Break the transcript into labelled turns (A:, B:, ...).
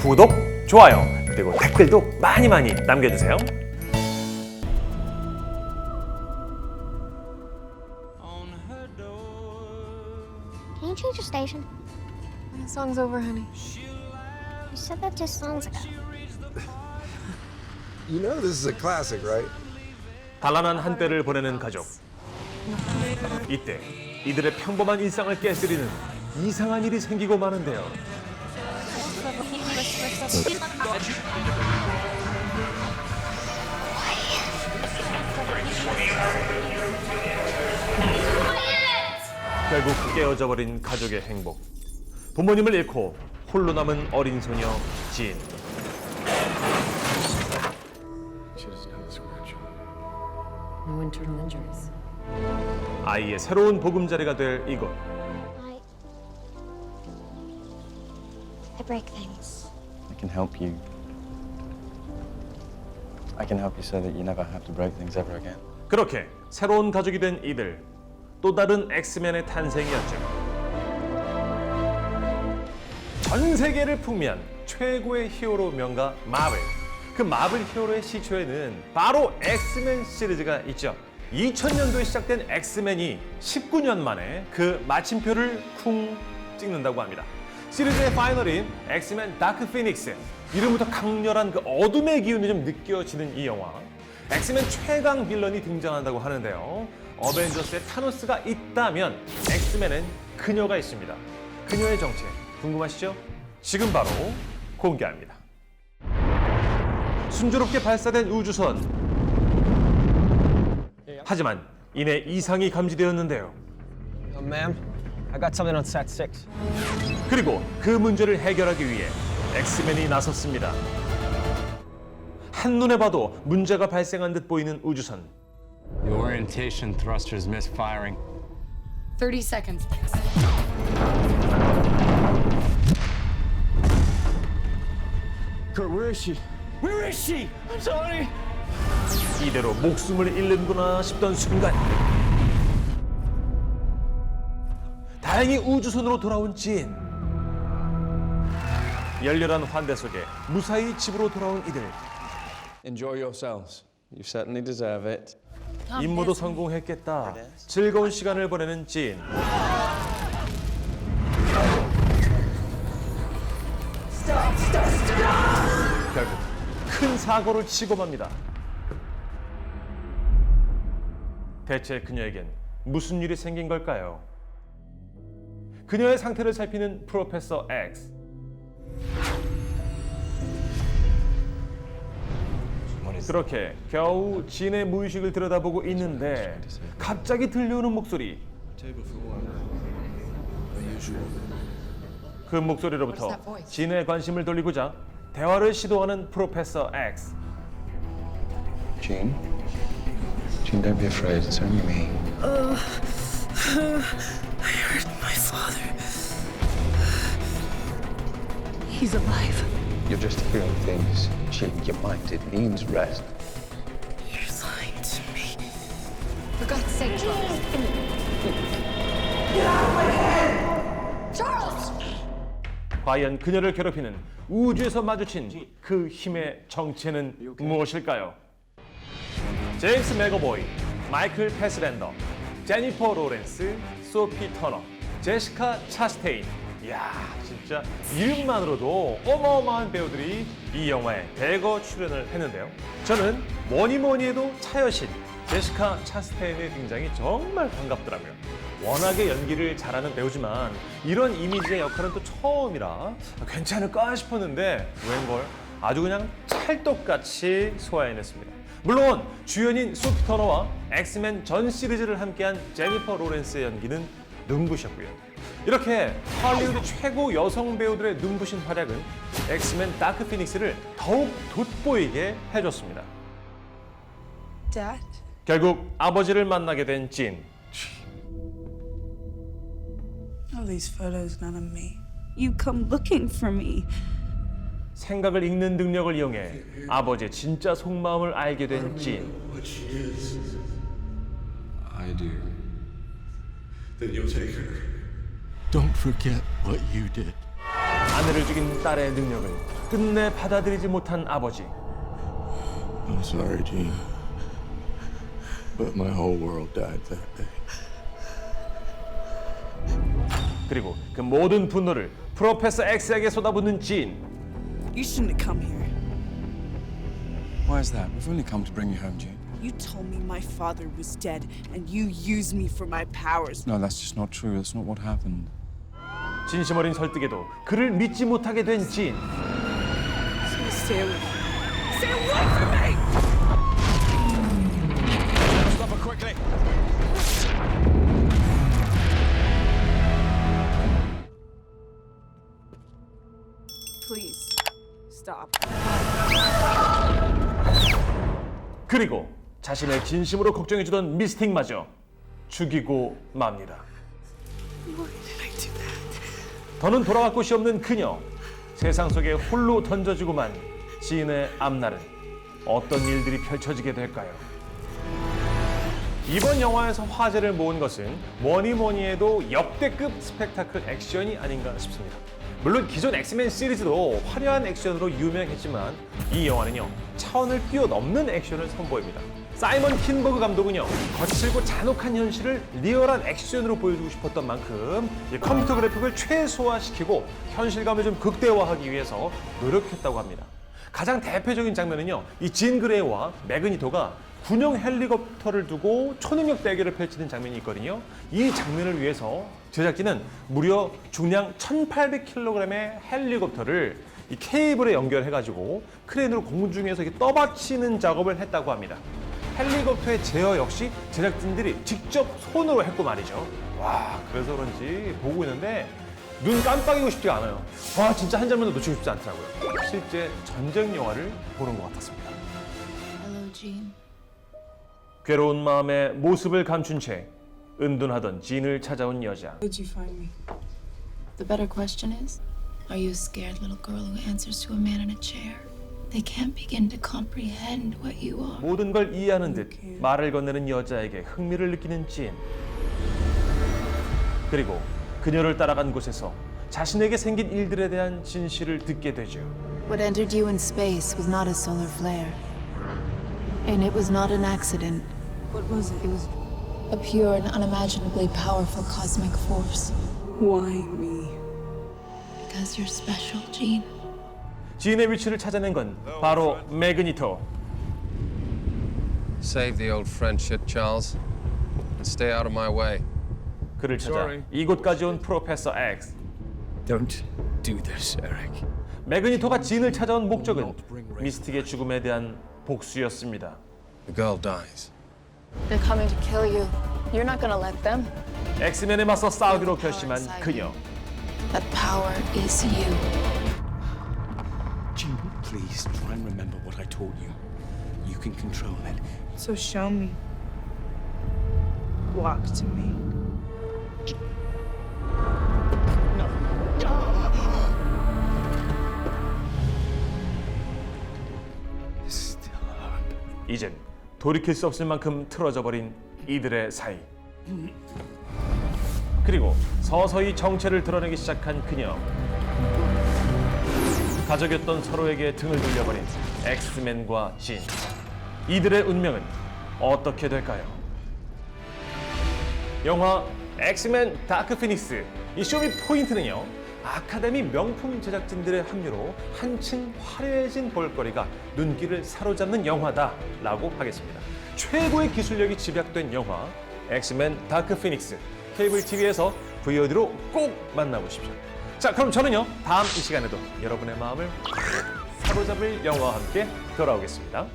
A: 구독, 좋아요, 그리고 댓글도 많이 많이 남겨주세요.
B: Can you change your station?
C: The song's over, honey.
B: You said that just songs ago.
D: You know this is a classic, right?
A: 단란한 한때를 보내는 가족. 이때 이들의 평범한 일상을 깨뜨리는 이상한 일이 생기고 마는데요. 결국 깨어져 버린 가족의 행복. 부모님을 잃고 홀로 남은 어린 소녀 진.
C: No internal injuries.
A: 아이의 새로운 보금자리가 될 이곳.
B: I. I break things.
E: Can help you. I can help you so that you never have to break things ever again.
A: 그렇게 새로운 가족이 된 이들 또 다른 엑스맨의 탄생이었죠. 전 세계를 풍미한 최고의 히어로 명가 마블. 그 마블 히어로의 시초에는 바로 엑스맨 시리즈가 있죠. 2000년도에 시작된 엑스맨이 19년 만에 그 마침표를 쿵 찍는다고 합니다. 시리즈의 파이널인 엑스맨 다크 피닉스. 이름부터 강렬한 그 어둠의 기운이 좀 느껴지는 이 영화. 엑스맨 최강 빌런이 등장한다고 하는데요. 어벤져스에 타노스가 있다면 엑스맨엔 그녀가 있습니다. 그녀의 정체 궁금하시죠? 지금 바로 공개합니다. 순조롭게 발사된 우주선. 하지만 이내 이상이 감지되었는데요.
F: Uh, ma'am, I got something on set six.
A: 그리고 그 문제를 해결하기 위해 엑스맨이 나섰습니다. 한눈에 봐도 문제가 발생한 듯 보이는 우주선.
G: The orientation thrusters misfiring.
C: 30 seconds.
F: Kurt, where is she? Where is she? I'm sorry.
A: 이대로 목숨을 잃는구나 싶던 순간 다행히 우주선으로 돌아온 진 열렬한 환대 속에 무사히 집으로 돌아온 이들
E: Enjoy yourselves. You certainly deserve it.
A: 임무도 성공했겠다 즐거운 시간을 보내는 진 결국 큰 사고를 치고 맙니다 대체 그녀에겐 무슨 일이 생긴 걸까요? 그녀의 상태를 살피는 프로페서 X 그렇게 겨우 진의 무의식을 들여다보고 있는데 갑자기 들려오는 목소리 그 목소리로부터 진의 관심을 돌리고자 대화를 시도하는 프로페서 X
E: Jean? Jean, don't be afraid. It's only me.
H: My father. He's alive.
E: You're just hearing things. Jean, your mind, it needs rest.
H: You're lying to me.
C: For God's sake, Charles!
A: 과연 그녀를 괴롭히는 우주에서 마주친 그 힘의 정체는 무엇일까요? 제임스 맥어보이, 마이클 패스랜더, 제니퍼 로렌스, 소피 터너, 제시카 차스테인. 이야, 진짜 이름만으로도 어마어마한 배우들이 이 영화에 대거 출연을 했는데요. 저는 뭐니 뭐니 해도 차여신 제시카 차스테인의 등장이 정말 반갑더라고요. 워낙에 연기를 잘하는 배우지만 이런 이미지의 역할은 또 처음이라 괜찮을까 싶었는데 웬걸 아주 그냥 찰떡같이 소화해냈습니다. 물론 주연인 소피 터너와 엑스맨 전 시리즈를 함께한 제니퍼 로렌스의 연기는 눈부셨고요. 이렇게 할리우드 최고 여성 배우들의 눈부신 활약은 엑스맨 다크 피닉스를 더욱 돋보이게 해줬습니다.
H: Dad?
A: 결국 아버지를 만나게 된 진.
H: All these photos, none of me. You come looking for me.
A: 생각을 읽는 능력을 이용해 아버지의 진짜 속마음을 알게 된 진.
I: I do.
D: Then you'll take her.
I: Don't forget what you did.
A: 아내를 죽인 딸의 능력을 끝내 받아들이지 못한 아버지.
D: I'm sorry, Gene. But my whole world died that day.
A: 그리고 그 모든 분노를 프로페서 X에게 쏟아붓는 진.
H: You shouldn't have come here.
E: Why is that? We've only come to bring you home, Jean.
H: You told me my father was dead, and you used me for my powers.
E: No, that's just not true. That's not what happened.
A: 진심 어린 설득에도 그를 믿지 못하게 된 진.
H: So stay away. Stay away from me!
F: Stop her quickly.
H: Please, stop.
A: 그리고 자신을 진심으로 걱정해주던 미스틱마저 죽이고 맙니다.
H: That?
A: 더는 돌아갈 곳이 없는 그녀. 세상 속에 홀로 던져지고만 지인의 앞날은 어떤 일들이 펼쳐지게 될까요? 이번 영화에서 화제를 모은 것은 뭐니 뭐니 해도 역대급 스펙타클 액션이 아닌가 싶습니다. 물론 기존 엑스맨 시리즈도 화려한 액션으로 유명했지만 이 영화는요 차원을 뛰어넘는 액션을 선보입니다. 사이먼 킨버그 감독은요 거칠고 잔혹한 현실을 리얼한 액션으로 보여주고 싶었던 만큼 이 컴퓨터 그래픽을 최소화시키고 현실감을 좀 극대화하기 위해서 노력했다고 합니다. 가장 대표적인 장면은요. 이 진 그레이와 매그니토가 군용 헬리콥터를 두고 초능력 대결을 펼치는 장면이 있거든요. 이 장면을 위해서 제작진은 무려 중량 1,800kg의 헬리콥터를 이 케이블에 연결해가지고 크레인으로 공중에서 이렇게 떠받치는 작업을 했다고 합니다. 헬리콥터의 제어 역시 제작진들이 직접 손으로 했고 말이죠. 와, 그래서 그런지 보고 있는데 눈 깜빡이고 싶지가 않아요. 와, 진짜 한 장면도 놓치고 싶지 않더라고요. 실제 전쟁 영화를 보는 것 같았습니다.
C: Hello, Jean.
A: 괴로운 마음에 모습을 감춘 채 은둔하던 진을 찾아온 여자.
H: Did you find me?
I: The better question is Are you a scared little girl who answers to a man in a chair? They can't begin to comprehend what you are.
A: 모든 걸 이해하는 듯 말을 건네는 여자에게 흥미를 느끼는 진. 그리고 그녀를 따라간 곳에서 자신에게 생긴 일들에 대한 진실을 듣게 되죠.
I: What entered you in space was not a solar flare. And it was not an accident.
H: What was it?
I: It was a pure and unimaginably powerful cosmic force.
H: Why me?
I: Because you're special, Jean.
A: 진의 위치를 찾아낸 건 바로 매그니토.
J: Save the old friendship, Charles, and stay out of my way.
A: 그를 찾아
J: Sorry.
A: 이곳까지 온 프로페서 X.
F: Don't do this, Eric.
A: 매그니토가 진을 찾아온 목적은 미스틱의 죽음에 대한 복수였습니다.
J: The girl dies.
I: They're coming to kill you. You're not gonna let them.
A: 엑스맨에 맞서 싸우기로 결심한 그녀.
I: That power is you.
F: Please try and remember what I taught you. You can control it.
H: So show me. Walk to me.
F: Still hope.
A: 이젠 돌이킬 수 없을 만큼 틀어져 버린 이들의 사이. 그리고 서서히 정체를 드러내기 시작한 그녀. 가족이었던 서로에게 등을 돌려버린 엑스맨과 진. 이들의 운명은 어떻게 될까요? 영화 엑스맨 다크 피닉스 이 쇼미 포인트는요 아카데미 명품 제작진들의 합류로 한층 화려해진 볼거리가 눈길을 사로잡는 영화다라고 하겠습니다. 최고의 기술력이 집약된 영화 엑스맨 다크 피닉스 케이블 TV에서 VOD로 꼭 만나보십시오. 자 그럼 저는요 다음 이 시간에도 여러분의 마음을 사로잡을 영화와 함께 돌아오겠습니다.